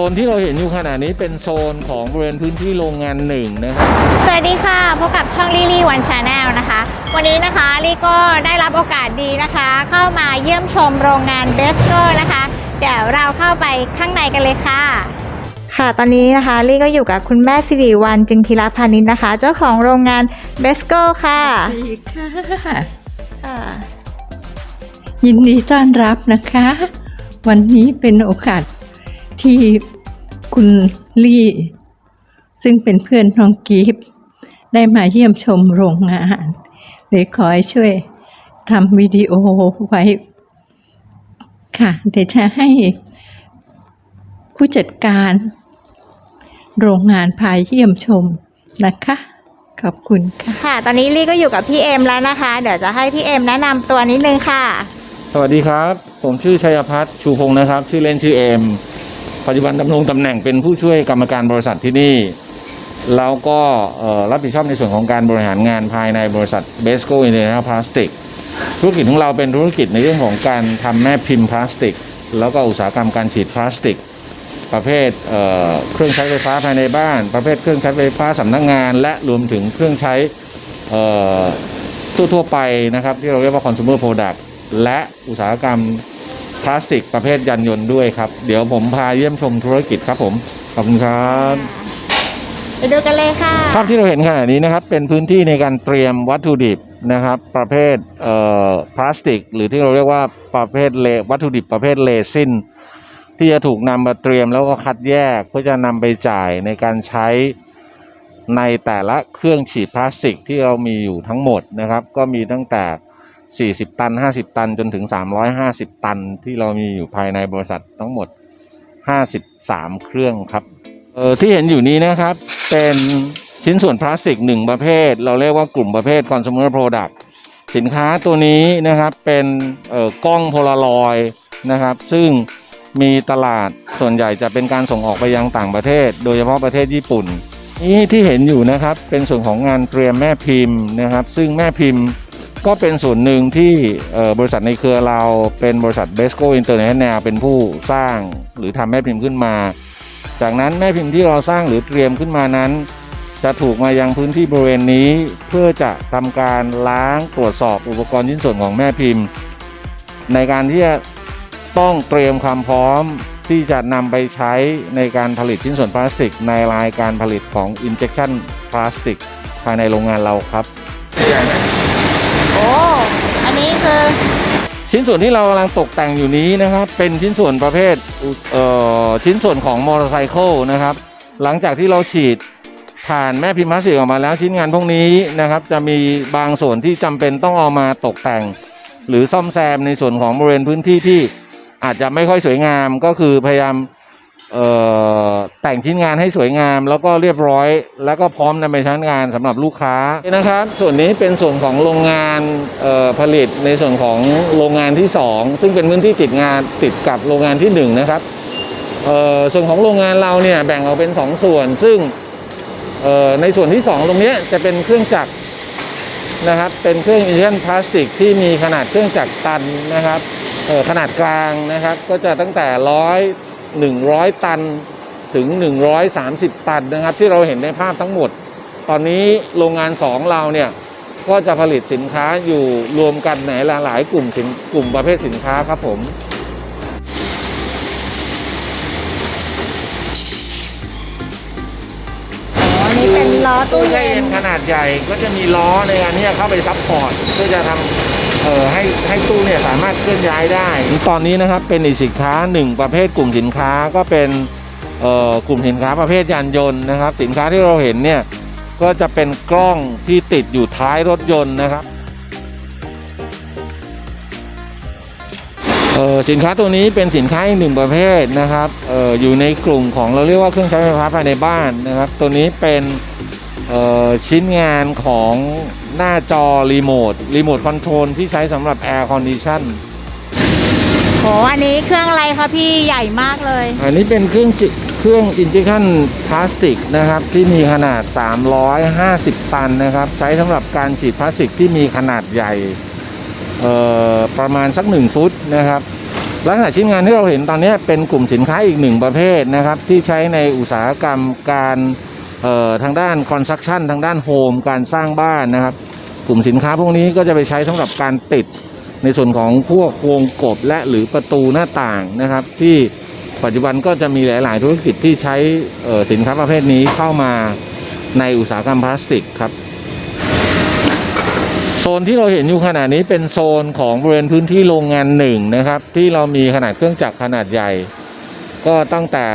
โซนที่เราเห็นอยู่ขณะนี้เป็นโซนของบริเวณพื้นที่โรงงานหนึ่งนะครับสวัสดีค่ะพบกับช่องลี่ลี่วันชาแนลนะคะ วันนี้นะคะลี่ก็ได้รับโอกาสดีนะคะ เข้ามาเยี่ยมชมโรงงานเบสโก้นะคะ เดี๋ยวเราเข้าไปข้างในกันเลยค่ะ ค่ะตอนนี้นะคะลี่ก็อยู่กับคุณแม่สิริวัลจึงธีรพานิชนะคะ เจ้าของโรงงานเบสโก้ค่ะดีค่ะค่ะยินดีต้อนรับนะคะ วันนี้เป็นโอกาส ที่คุณลี่ ซึ่งเป็นเพื่อนน้องกีฟได้มาเยี่ยมชมโรงงานเลยขอให้ช่วยทำวิดีโอไว้ ค่ะ เดี๋ยวจะให้ผู้จัดการโรงงานพาเยี่ยมชมนะคะ ขอบคุณค่ะ ค่ะ ตอนนี้ลี่ก็อยู่กับพี่เอ็มแล้วนะคะ เดี๋ยวจะให้พี่เอ็มแนะนำตัวนิดนึงค่ะ สวัสดีครับ ผมชื่อชัยพัฒน์ชูพงศ์นะครับ ชื่อเล่นชื่อเอม ปัจจุบันดำรงตำแหน่งเป็นผู้ช่วยกรรมการบริษัทที่นี่ แล้วก็รับผิดชอบในส่วนของการบริหารงานภายในบริษัทเบสโกอินเตอร์เนชั่นพลาสติกธุรกิจของเราเป็นธุรกิจในเรื่องของการทำแม่พิมพ์พลาสติก แล้วก็อุตสาหกรรมการฉีดพลาสติก ประเภทเเครื่องใช้ไฟฟ้าภายในบ้าน ประเภทเครื่องใช้ไฟฟ้าสำนักงาน และรวมถึงเครื่องใช้ทั่วๆไปนะครับที่เราเรียกว่า consumer product และอุตสาหกรรม ลาสติกประเภทยานยนต์ด้วยครับ เดี๋ยวผมพาเยี่ยมชมธุรกิจครับผม ขอบคุณครับ ไปดูกันเลยค่ะ ภาพที่เราเห็นขณะนี้นะครับ เป็นพื้นที่ในการเตรียมวัตถุดิบนะครับ ประเภทเอ่อพลาสติก หรือที่เราเรียกว่าประเภทเลวัตถุดิบประเภทเลซินที่จะถูกนำมาเตรียมแล้วก็คัดแยกเพื่อจะนำไปจ่ายในการใช้ในแต่ละเครื่องฉีดพลาสติกที่เรามีอยู่ทั้งหมดนะครับ ก็มีตั้งแต่ 40 ตัน 50 ตันจนถึง 350 ตันที่เรามีอยู่ภายในบริษัททั้งหมด 53 เครื่องครับเออที่เห็นอยู่นี้นะครับเป็นชิ้นส่วนพลาสติกหนึ่งประเภท เราเรียกว่ากลุ่มประเภท consumer product สินค้าตัวนี้นะครับเป็นเออกล้องโพลารอยนะครับ ซึ่งมีตลาดส่วนใหญ่จะเป็นการส่งออกไปยังต่างประเทศ โดยเฉพาะประเทศญี่ปุ่น นี่ที่เห็นอยู่นะครับเป็นส่วนของงานเตรียมแม่พิมพ์นะครับ ซึ่งแม่พิมพ์ ก็เป็นส่วนหนึ่งที่บริษัทในเครือเราเป็นบริษัท b e s c o International เป็นผู้สร้างหรือทำแม่พิมพ์ขึ้นมา จากนั้นแม่พิมพ์ที่เราสร้างหรือเตรียมขึ้นมานั้น จะถูกมายังพื้นที่บริเวณนี้ เพื่อจะทำการล้างตรวจสอบอุปกรณ์ชิ้นส่วนของแม่พิมพ์ ในการที่จะต้องเตรียมความพร้อมที่จะนำไปใช้ในการผลิตชิ้นส่วนพลาสติก ในรายการผลิตของ injection พลาสติกภายในโรงงานเราครับ อ้ อันนี้คือชิ้นส่วนที่เรากำลังตกแต่งอยู่นี้นะครับ เป็นชิ้นส่วนประเภทเอ่อชิ้นส่วนของมอเตอร์ไซค์นะครับ หลังจากที่เราฉีดผ่านแม่พิมพ์พลาสติกออกมาแล้วชิ้นงานพวกนี้นะครับ จะมีบางส่วนที่จำเป็นต้องเอามาตกแต่ง หรือซ่อมแซมในส่วนของบริเวณพื้นที่ที่อาจจะไม่ค่อยสวยงามก็คือพยายาม แต่งชิ้นงานให้สวยงาม แล้วก็เรียบร้อย แล้วก็พร้อมนำไปใช้งานสำหรับลูกค้านะครับ ส่วนนี้เป็นส่วนของโรงงานเอ่อผลิตในส่วนของโรงงานที่ 2 ซึ่งเป็นพื้นที่ติดงานติดกับโรงงานที่ 1 นะครับเอ่อส่วนของโรงงานเราเนี่ยแบ่งออกเป็น 2 ส่วน ซึ่งเอ่อในส่วนที่ 2 ตรงนี้จะเป็นเครื่องจักรนะครับเป็นเครื่องอินเจนพลาสติกที่มีขนาดเครื่องจักรตันนะครับเอ่อขนาดกลางนะครับก็จะตั้งแต่ร้อย หนึ่งร้อยตันถึง 130 ตันนะครับ ที่เราเห็นในภาพทั้งหมด ตอนนี้โรงงานสองเราเนี่ยก็จะผลิตสินค้าอยู่รวมกันในหลายๆ กลุ่มสินกลุ่มประเภทสินค้าครับผมอ๋ออันนี้เป็นล้อตู้เย็นขนาดใหญ่ก็จะมีล้อในการที่จะเข้าไปซัพพอร์ตเพื่อจะทำ เอ่อให้ให้ตู้เนี่ยสามารถเคลื่อนย้ายได้ ตอนนี้นะครับเป็นอีกสินค้าหนึ่งประเภทกลุ่มสินค้าก็เป็นเอ่อกลุ่มสินค้าประเภทยานยนต์นะครับ สินค้าที่เราเห็นเนี่ยก็จะเป็นกล้องที่ติดอยู่ท้ายรถยนต์นะครับเออสินค้าตัวนี้เป็นสินค้าอีกหนึ่งประเภทนะครับเอออยู่ในกลุ่มของเราเรียกว่าเครื่องใช้ไฟฟ้าภายในบ้านนะครับ ตัวนี้เป็น ชิ้นงานของหน้าจอรีโมทรีโมทคอนโทรลที่ใช้สำหรับแอร์คอนดิชันโหอันนี้เครื่องอะไรคะพี่ใหญ่มากเลย อันนี้เป็นเครื่องจิเครื่องอินเจคชันพลาสติกนะครับ ที่มีขนาด 350 ตันนะครับ ใช้สำหรับการฉีดพลาสติกที่มีขนาดใหญ่เอ่อประมาณสัก 1 ฟุตนะครับลักษณะชิ้นงานที่เราเห็นตอนนี้เป็นกลุ่มสินค้าอีกหนึ่งประเภทนะครับ ที่ใช้ในอุตสาหกรรมการเอ่อ ทางด้านคอนสตรักชั่นทางด้านโฮมการสร้างบ้านนะครับ กลุ่มสินค้าพวกนี้ก็จะไปใช้สำหรับการติดในส่วนของพวกวงกบและหรือประตูหน้าต่างนะครับ ที่ปัจจุบันก็จะมีหลาย ๆ ธุรกิจที่ใช้สินค้าประเภทนี้เข้ามาในอุตสาหกรรมพลาสติกครับโซนที่เราเห็นอยู่ขณะนี้เป็นโซนของบริเวณพื้นที่โรงงานหนึ่งนะครับ ที่เรามีขนาดเครื่องจักรขนาดใหญ่ ก็ตั้งแต่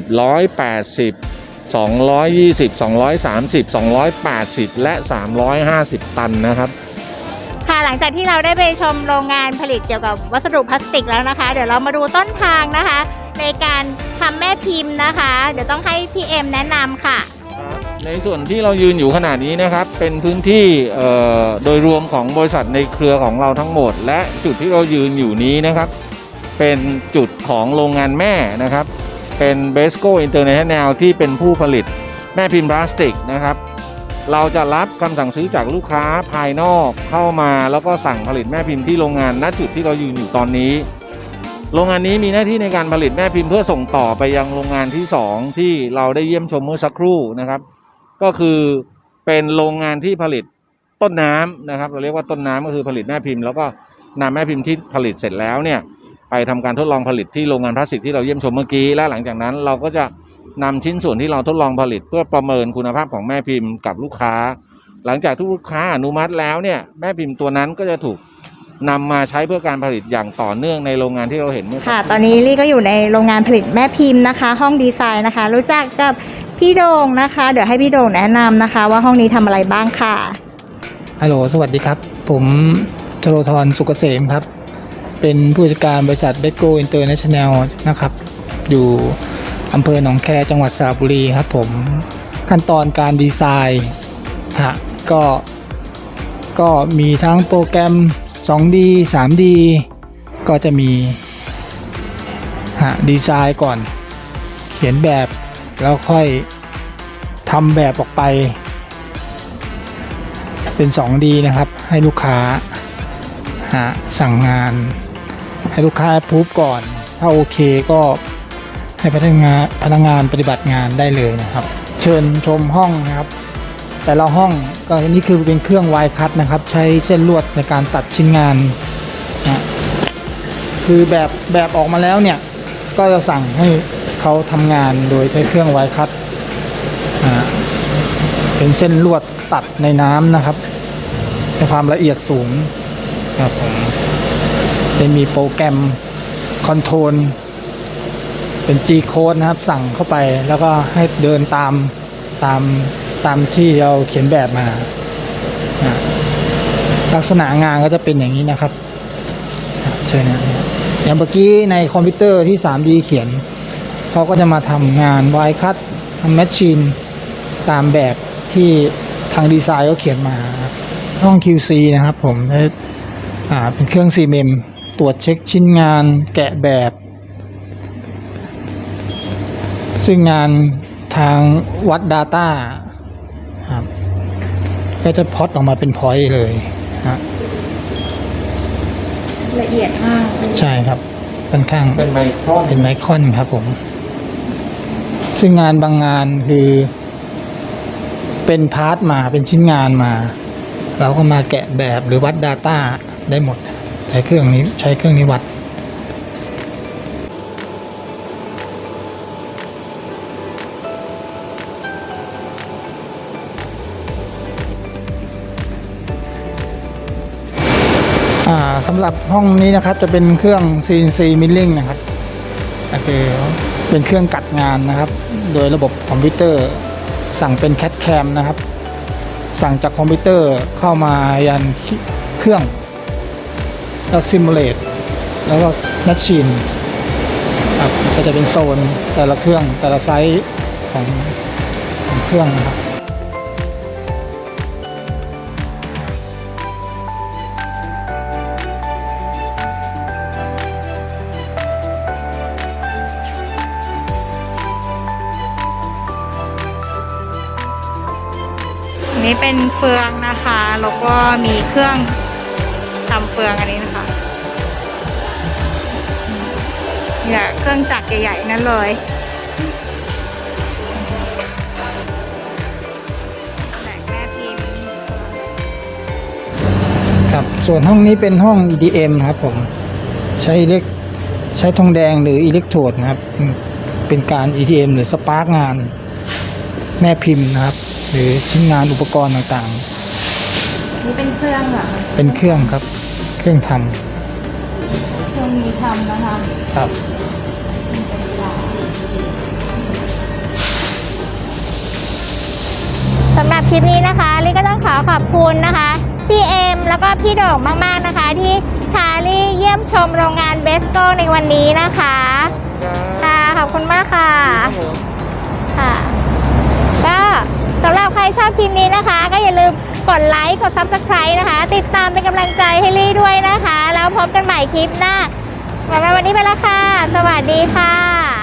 130 180 220 230 280 และ 350 ตันนะครับ ค่ะหลังจากที่เราได้ไปชมโรงงานผลิตเกี่ยวกับวัสดุพลาสติกแล้วนะคะ เดี๋ยวเรามาดูต้นทางนะคะ ในการทำแม่พิมพ์นะคะ เดี๋ยวต้องให้พี่เอ็มแนะนำค่ะ ในส่วนที่เรายืนอยู่ขนาดนี้นะครับ เป็นพื้นที่เอ่อโดยรวมของบริษัทในเครือของเราทั้งหมด และจุดที่เรายืนอยู่นี้นะครับ เป็นจุดของโรงงานแม่นะครับ เป็นเบสโกอินเตอร์เนชั่นแนลที่เป็นผู้ผลิตแม่พิมพ์พลาสติกนะครับ เราจะรับคำสั่งซื้อจากลูกค้าภายนอกเข้ามาแล้วก็สั่งผลิตแม่พิมพ์ที่โรงงานณจุดที่เรายืนอยู่ตอนนี้ โรงงานนี้มีหน้าที่ในการผลิตแม่พิมพ์เพื่อส่งต่อไปยังโรงงานที่สองที่เราได้เยี่ยมชมเมื่อสักครู่นะครับ ก็คือเป็นโรงงานที่ผลิตต้นน้ำนะครับ เราเรียกว่าต้นน้ำก็คือผลิตแม่พิมพ์ แล้วก็นำแม่พิมพ์ที่ผลิตเสร็จแล้วเนี่ย ไปทำการทดลองผลิตที่โรงงานพลาสติกที่เราเยี่ยมชมเมื่อกี้และหลังจากนั้นเราก็จะนำชิ้นส่วนที่เราทดลองผลิต เพื่อประเมินคุณภาพของแม่พิมพ์กับลูกค้า หลังจากทุกลูกค้าอนุมัติแล้วเนี่ยแม่พิมพ์ตัวนั้นก็จะถูกนำมาใช้เพื่อการผลิตอย่างต่อเนื่องในโรงงานที่เราเห็นเมื่อสักค่ะรู่ตอนนี้ลี่ก็อยู่ในโรงงานผลิตแม่พิมพ์นะคะ ห้องดีไซน์นะคะ รู้จักกับพี่โด่งนะคะ เดี๋ยวให้พี่โด่งแนะนำนะคะ ว่าห้องนี้ทำอะไรบ้างค่ะฮัลโหลสวัสดีครับ ผมชโลธรสุกเกษมครับ เป็นผู้จัดการบริษัทเบโกอินเตอร์เนชั่นแนลนะครับ อยู่อำเภอหนองแคจังหวัดสระบุรีครับผมขั้นตอนการดีไซน์ฮะก็ก็มีทั้งโปรแกรม 2D 3D ก็จะมีฮะดีไซน์ก่อน เขียนแบบแล้วค่อยทำแบบออกไป เป็น 2D นะครับให้ลูกค้าหาสั่งงาน ให้ลูกค้าพูบก่อน ถ้าโอเคก็ให้พนักงานพนักงานปฏิบัติงานได้เลยนะครับ เชิญชมห้องนะครับ แต่ละห้องก็นี่คือเป็นเครื่องวายคัตนะครับ ใช้เส้นลวดในการตัดชิ้นงานนะคือแบบแบบออกมาแล้วเนี่ยก็จะสั่งให้เขาทำงานโดยใช้เครื่องวายคัตเป็นเส้นลวดตัดในน้ำนะครับในความละเอียดสูงครับผม จะมีโปรแกรมคอนโทรลเป็น G code นะครับ สั่งเข้าไปแล้วก็ให้เดินตามตามตามที่เราเขียนแบบมา ลักษณะงานก็จะเป็นอย่างนี้นะครับอะเชิญนะอย่างเมื่อกี้ในคอมพิวเตอร์ที่ 3D เขียนเขาก็จะมาทำงานวายคัตทำแมชชีนตามแบบที่ทางดีไซน์เขาเขียนมา ห้อง QC นะครับผมอ่าเป็นเครื่อง CMM ตรวจเช็คชิ้นงานแกะแบบ ซึ่งงานทางวัด Data ครับก็จะพอตออกมาเป็นพอยต์เลยฮะละเอียดมากใช่ครับค่อนข้างเป็นไมครอนเป็นไมครอนครับผม ซึ่งงานบางงานคือ เป็นพาร์ทมาเป็นชิ้นงานมา เราก็มาแกะแบบหรือวัด Data ได้หมด ใช้เครื่องนี้ใช้เครื่องนี้วัดอ่าสำหรับห้องนี้นะครับจะเป็นเครื่อง CNC milling นะครับก็คือเป็นเครื่องกัดงานนะครับ โดยระบบคอมพิวเตอร์สั่งเป็น CAD CAM นะครับ สั่งจากคอมพิวเตอร์เข้ามายันเครื่อง แล้วซิมูเลตแล้วก็แมชชีนครับก็จะเป็นโซนแต่ละเครื่องแต่ละไซส์ของของเครื่องนะครับอันนี้เป็นเฟืองนะคะ แล้วก็มีเครื่องทำเฟืองอันนี้นะคะ เนี่ยเครื่องจักรใหญ่ๆนั่นเลยแหล่งแม่พิมพ์ครับส่วนห้องนี้เป็นห้อง EDM นะครับผมใช้อิเล็กใช้ทองแดงหรืออิเล็กโทรดนะครับอืมเป็นการ EDM หรือสปาร์กงาน แม่พิมพ์นะครับ หรือชิ้นงานอุปกรณ์ต่างนี่เป็นเครื่องเหรอๆเป็นเครื่องครับ เครื่องทเครื่อ งมีทำนะคะำครับสำหรับคลิปนี้นะคะลิก็ต้องขอขอบคุณนะคะ พี่เอ็มแล้วก็พี่โด่งมากๆนะคะ ที่พาลี่เยี่ยมชมโรงงานเบสโกในวันนี้นะคะค่ะขอบคุณมากค่ะค่ะ ก็สำหรับใครชอบคลิปนี้นะคะ ก็อย่าลืมกดไลค์กด Subscribe นะคะ ติดตามเป็นกำลังใจให้ลี่ด้วยนะคะ แล้วพบกันใหม่คลิปหน้า สำหรับวันนี้ไปแล้วค่ะ สวัสดีค่ะ